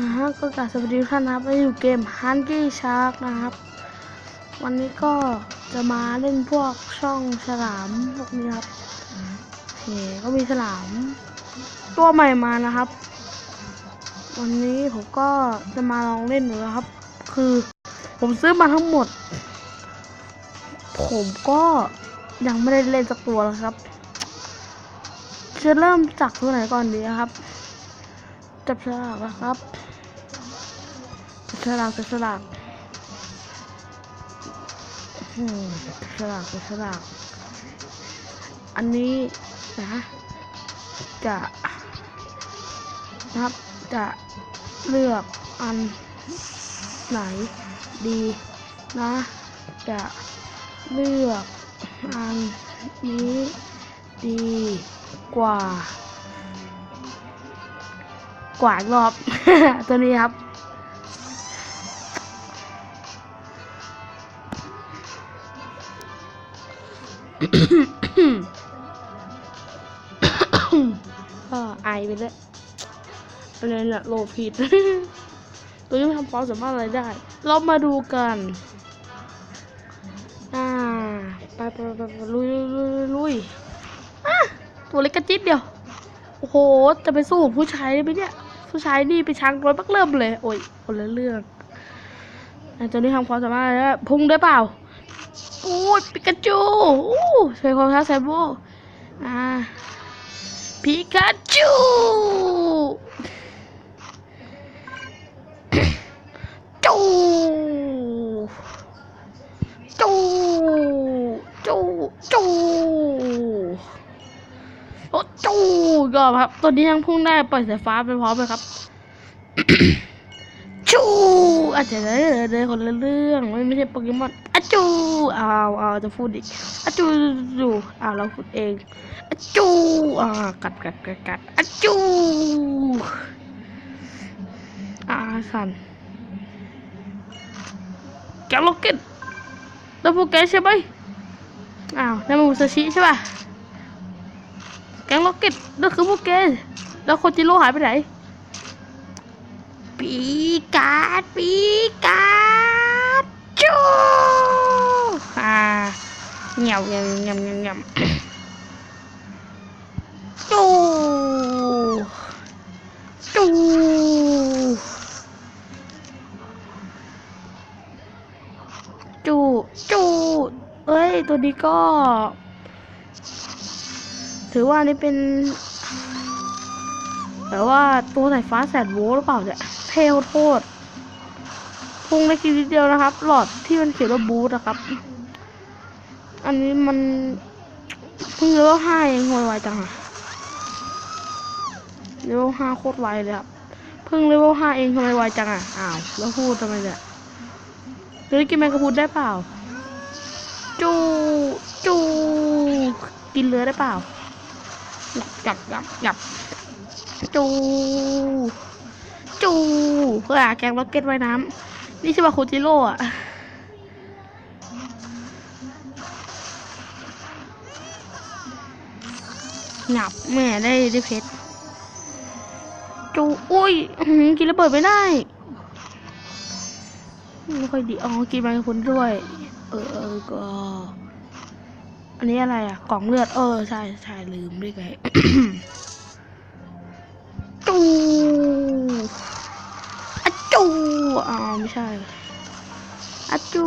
นะฮะก็กราบสวัสดีท่านนะครับมาอยู่เกม h u n k y Shark นะครับ วันนี้ก็จะมาเล่นพวกช่องฉลามพวกนี้ครับโอเคก็มีฉลาม ตัวใหม่มานะครับ วันนี้ผมก็จะมาลองเล่นดูนะครับ คือผมซื้อมาทั้งหมด ผมก็ยังไม่ได้เล่นสักตัวเลยครับ จะเริ่มจากตัวไหนก่อนดีครับ จับฉลากนะครับ ฉลากจับฉลากอืมจับฉลากจับฉลาก อันนี้นะจะนะครับจะเลือกอันไหนดีนะ จะเลือกอันนี้ดีกว่า กว่ารอบ ตัวนี้ครับ ก็ไอไปเลยอะไรเนี่ยโลผิด ตัวนี้ไม่ทำความสามารถอะไรได้ เรามาดูกัน อ่าไปไปไปไปลุยลุยลุยตัวเล็กกระจิ๊ดเดียว โอ้โห จะไปสู้ผู้ชายได้ไหมเนี่ย ผู้ชายนี่ไปช้างร้อยปักเริ่มเลย โอ้ยคนละเรื่องไอตัวนี้ทำความสามารถได้พุ่งได้เปล่า โอ้ยปิกาจูโอ้ใช้ความช้าแซโบอ่าปิกาจูจูจูจูจูโอ้จูก็ครับตัวนี้ยังพุ่งได้ปล่อยสายฟ้าไปพร้อมเลยครับจูอาจจะเดี๋ยวเดี๋ยวคนละเรื่องไม่ไม่ใช่โปเกมอน จูอ้าวอ้าวจะพูดอีกอะจูจูอ้าวเราพูดเองอะจูอ่ากัดกัดกัดกัดอะจูอาสันแกล็อกเก็ตแล้วพวกแกใช่ไหมอ้าวนั่นมันมุซาชิใช่ป่ะแกงล็อกเก็ตนั่นคือพวกแกแล้วโคจิโร่หายไปไหนปีกาดปีกาด จูอ่าเงียวเงียวเงียวเงียวเงียวจูจูจูจูเอ้ย ตัวนี้ก็ ถือว่านี่เป็น แต่ว่าตัวสายฟ้าแสนโวหรือเปล่าเนี่ยเทลโทษ พุ่งได้คิวนิดเดียวนะครับ หลอดที่มันเขียนว่าบูทนะครับ อันนี้มันเพิ่งเลเวลห้าเองโหยไวจังอะเลเวลห้าโคตรไวเลยครับ เพิ่งเลเวลห้าเองทำไมไวจังอะอ้าว แล้วพูดทำไมเนี่ยหรือกินแมงกะพรุนได้เปล่า จูจูกินเรือได้เปล่าหยับหยับหยับจู จูเพื่อหาแกงล็อกเก็ตไว้น้ำ นี่ใช่ป่ะโคจิโร่อะหนับแม่ได้ได้เพชรจูอุ้ยหือกินระเบิดไม่ได้ ไม่ค่อยดีอ๋อกินไปคุณด้วยเออเออก็อันนี้อะไรอะ กล่องเลือด เออ ใช่ใช่ลืมด้วยไง ไม่ใช่อะจู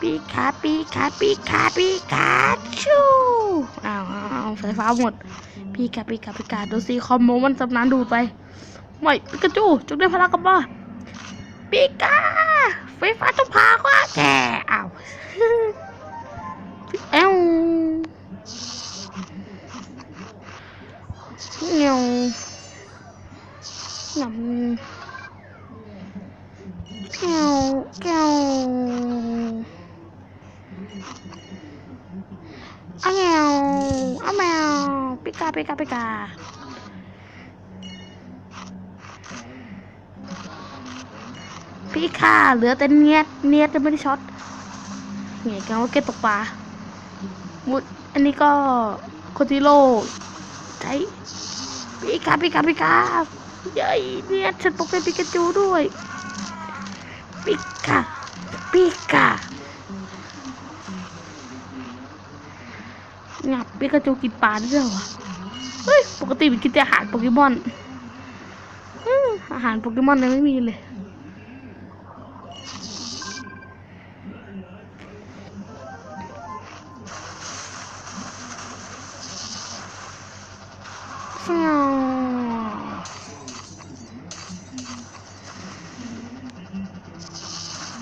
ปีคาปีคาปีคาปีคาชูอ้าวอ้าวอ้าวสายฟ้าหมดปีกาปีกาปีกาดูสิคอมโมมันสำนานดูไปไม่ปิกาจูจงได้พลังกับมาปีกาไฟฟ้าต้องพาว่าแก ปิกาปิกา พี่ค่ะเหลือแต่เนียดเนียดจะไม่ได้ช็อตเหงี่ยกันว่าเก็ตตกปลามุดอันนี้ก็โคติโรใช้ปิกาปิกาปิกาเย้ยเนี่ยฉันปกเป็นปิกาจูด้วยปิกาปิกางับปิกาจูกินปลาด้วยเหรอ เฮ้ย ปกติมันกินแต่อาหารโปเกมอนอาหารโปเกมอนยังไม่มีเลย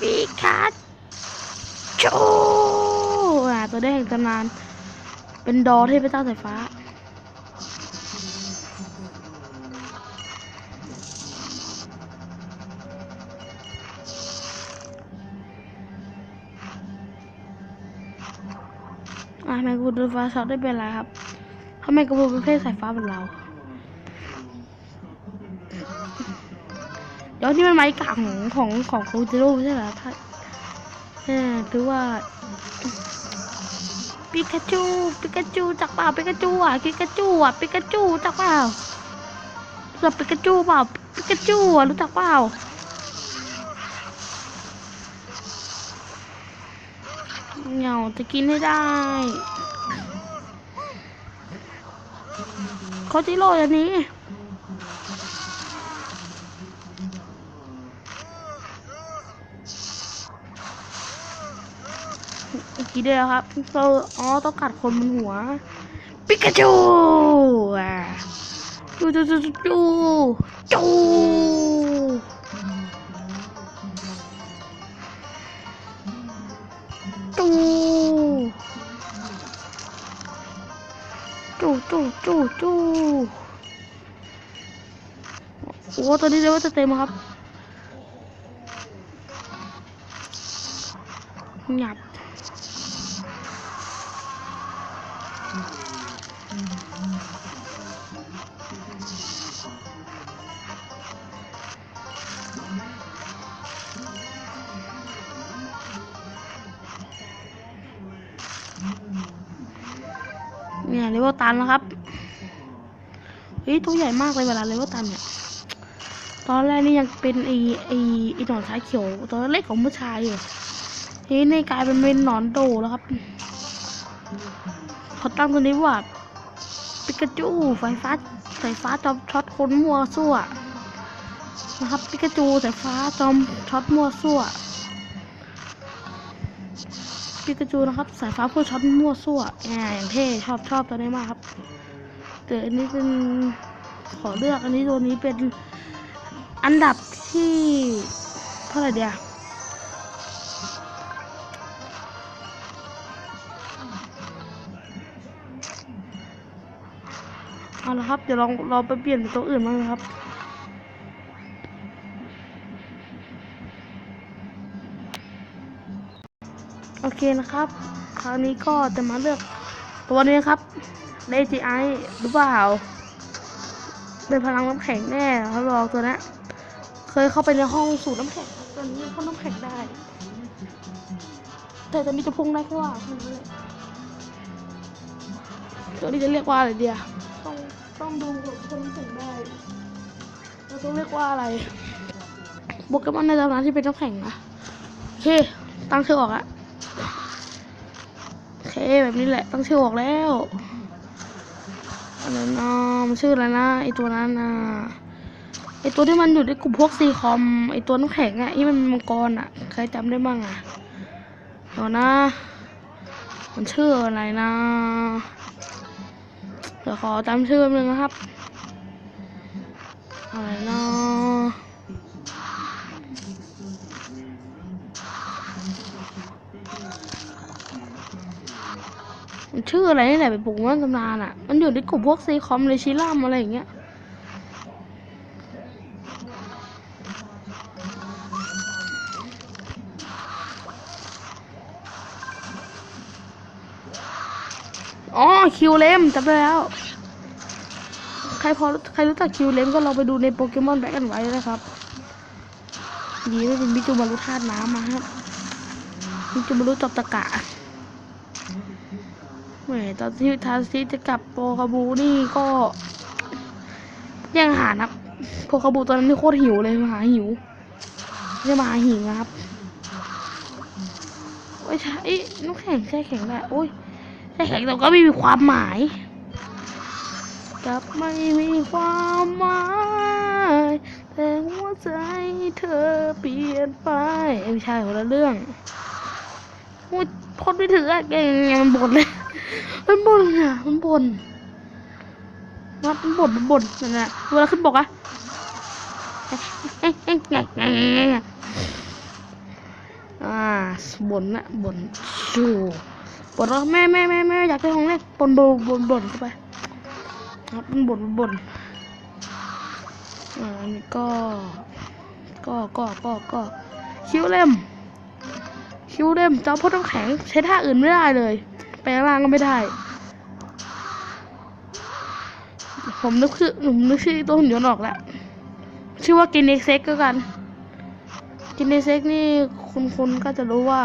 ปิกาจูอะตัวได้แห่งตำนาน เป็นดอเทพเจ้าสายฟ้า อะแมกะพรุนโดนฟ้าช็อตได้เป็นไรครับทำไมกระพุนประเภทสายฟ้าเป็นเราเดี๋ยวนี่มันไม้กากของของของโคจิโร่ใช่เหรอถ้าเออคือว่าปิกาจูปิกาจูจักเปล่าปิกาจูอะปิกาจูอะปิกาจูจักเปล่ารู้จักปิกาจูเปล่าปิกาจูอะรู้จักเปล่า เหงาจะกินให้ได้โคจิโร่อย่างนี้อีกทีเดียวครับเราอ๋อต้องกัดคนบนหัว ปิกาจูอะจูจูจูจูจูจูจู จู่จู่จู่จู่โอ้ตอนนี้เลยว่าจะเต็มครับหยับ เนี่ยเลเวลตันนะครับเฮ้ยตัวใหญ่มากเลยเวลาเลเวลตันเนี่ยตอนแรกนี่ยังเป็นไอไอไอหนอนสายเขียวตัวเล็กของผู้ชายอยู่ทีนี้นี่กลายเป็นเป็นหนอนโดแล้วครับเขาตั้งตัวนี้ว่าปิกาจูไฟฟ้าสายฟ้าจอมช็อตคนมัวซั่วนะครับปิกาจูสายฟ้าจอมช็อตมัวซั่ว ปิกาจูนะครับ สายฟ้าพูดช็อตมั่วซั่วแหมอย่างเท่ชอบชอบตัวนี้มากครับแต่อันนี้เป็นขอเลือกอันนี้ตัวนี้เป็นอันดับที่เท่าไหร่เดียวเอาละครับ เดี๋ยวลองเราไปเปลี่ยนเป็นตัวอื่นบ้างนะครับ โอเคนะครับ คราวนี้ก็จะมาเลือกตัวนี้ครับเลจิไอหรือเปล่าเป็นพลังน้ำแข็งแน่เขาบอตัวนี้เคยเข้าไปในห้องสูตรน้ำแข็งครับตอนนี้เข้าน้ำแข็งได้ แต่ตอนนี้จะพุ่งได้แค่ว่าแค่นี้เลยตัวนี้จะเรียกว่าอะไรเดียวต้องต้องดูก่อนว่งได้เราต้องเรียกว่าอะไรโปเกมอนในตำนานที่เป็นน้ำแข็งนะโอเคตั้งชื่อออกอะ แบบนี้แหละตั้งชื่อออกแล้วอะไรนะมันชื่ออะไรนะไอตัวนั้นนะไอตัวที่มันอยู่ในกลุ่มพวกซีคอมไอตัวน้ำแข็งอะที่มันมังกรอะใครจำได้บ้างอะเดี๋ยวนะ มันชื่ออะไรนะเดี๋ยวขอจำชื่อแป๊บนึงนะครับอะไรนะ มันชื่ออะไรนี่แหละเป็นปุ่มว่าตำนานอะ มันอยู่ในกลุ่มพวกซีคอมเลยชิลัมอะไรอย่างเงี้ยอ๋อคิวเลมจำได้แล้ว ใครพอใครรู้จักคิวเลมก็ลองไปดูในโปเกมอนแบ็กแอนไว้นะครับ ดีไม่เป็นมิจูมารุธาตุน้ำมาครับมิจูมารุจับตะกะ แหมตอนที่ทาซิจะกลับโปกาบูนี่ก็ย่งอาหารครับพวกขบูตอนนั้นนี่โคตรหิวเลยมาหาหิวไม่ใช่มาหาหิวนะครับโอ้ยใช่น้ำแข็งแช่แข็งได้โอ้ยแช่แข็งแต่ก็ไม่มีความหมายกลับไม่มีความหมายแต่หัวใจเธอเปลี่ยนไปเอ้ยไม่ใช่คนละเรื่องพูดพดไม่ถึงอะแกยังมันบ่นเลย มันบ่นอะมันบ่นวัดมันบ่นมันบ่นนั่นแหละเวลาขึ้นบอกอะเอ๊ะเอ๊ะเอ๊ะเอ๊ะเอ๊ะอ่าบ่นนะบ่นชูบ่นว่าแม่แม่แม่แม่อยากได้ของเล่นบ่นบ่นบ่นบ่นเข้าไปครับมันบ่นบ่นอ่าอันนี้ก็ ก็ก็ก็ก็คิ้วเล่มคิ้วเล่มจอพ่นน้ำแข็งใช้ท่าอื่นไม่ได้เลย แปลงร่างก็ไม่ได้ ผมนึกชื่อผมนึกชื่อตัวหุ่นยนต์ออกแล้วชื่อว่ากินเอ็กเซ็กก็กัน กินเอ็กเซ็กนี่คุณคุณก็จะรู้ว่า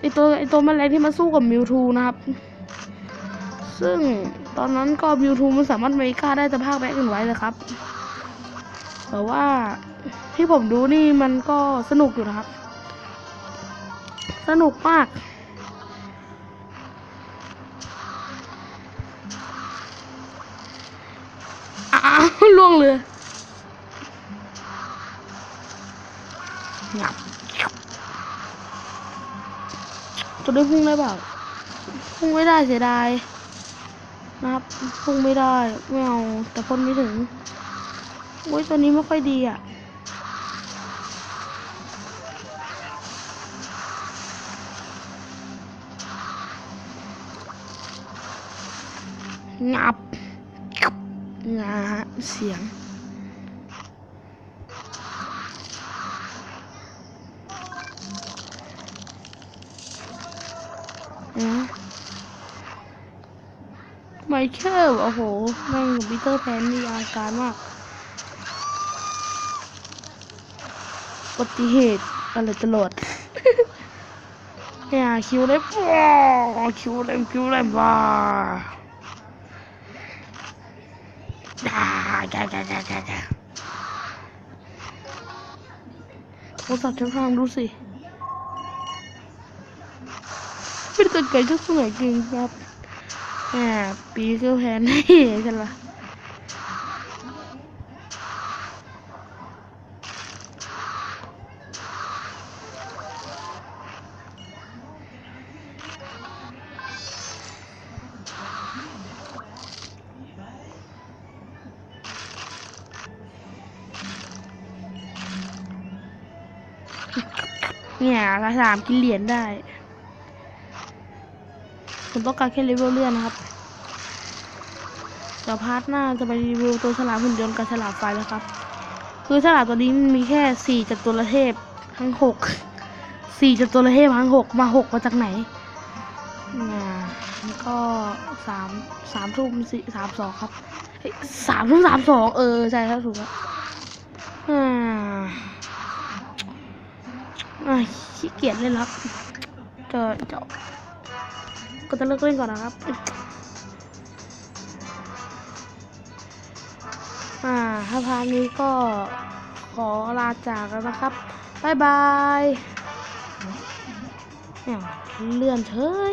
ไอตัวไอตัวแมลงที่มาสู้กับมิวทูนะครับ ซึ่งตอนนั้นก็มิวทูมันสามารถเมกาได้แต่ภาคแบ็กอื่นไว้เลยครับ แต่ว่าที่ผมดูนี่มันก็สนุกอยู่นะครับ สนุกมาก เลยงับตัวได้พุ่งได้เปล่าพุ่งไม่ได้เสียดายนะครับพุ่งไม่ได้ไม่เอาแต่พ่นไม่ถึงโอ้ยตัวนี้ไม่ค่อยดีอะงับ งาเสียง ไมเคิลโอ้โห แม่งกับปีเตอร์แพนนี่อาการมากอุบัติเหตุอะไรตลอดเนี่ยคิวเล็บคิวเล็บคิวเล็บว้า ด่าด่าด่าด่าด่าด่าโทรศัพท์ฉันพังดูสิเป็ เนี่ยระสามกินเหรียญได้ ผมต้องการแค่เลเวลเลื่อนนะครับเดี๋ยวพาร์ทหน้าจะไปรีวิวตัวฉลามหุ่นยนต์กับฉลามไฟแล้วครับ คือฉลามตัวนี้มีแค่สี่จัตุรเทพทั้งหกสี่จัตุรเทพทั้งหกมาหกมาจากไหนอ่าแล้วก็สามสามทุ่มสี่สามสองครับสามทุ่มสามสองเออ ใช่ครับถูกแล้วอ่า ขี้เกียจเล่นแล้วจะจะก็จะเลิกเล่นก่อนนะครับ อ่าถ้าพานี้ก็ขอลาจากแล้วนะครับบ๊ายบายเนี่ยเลื่อนเฉย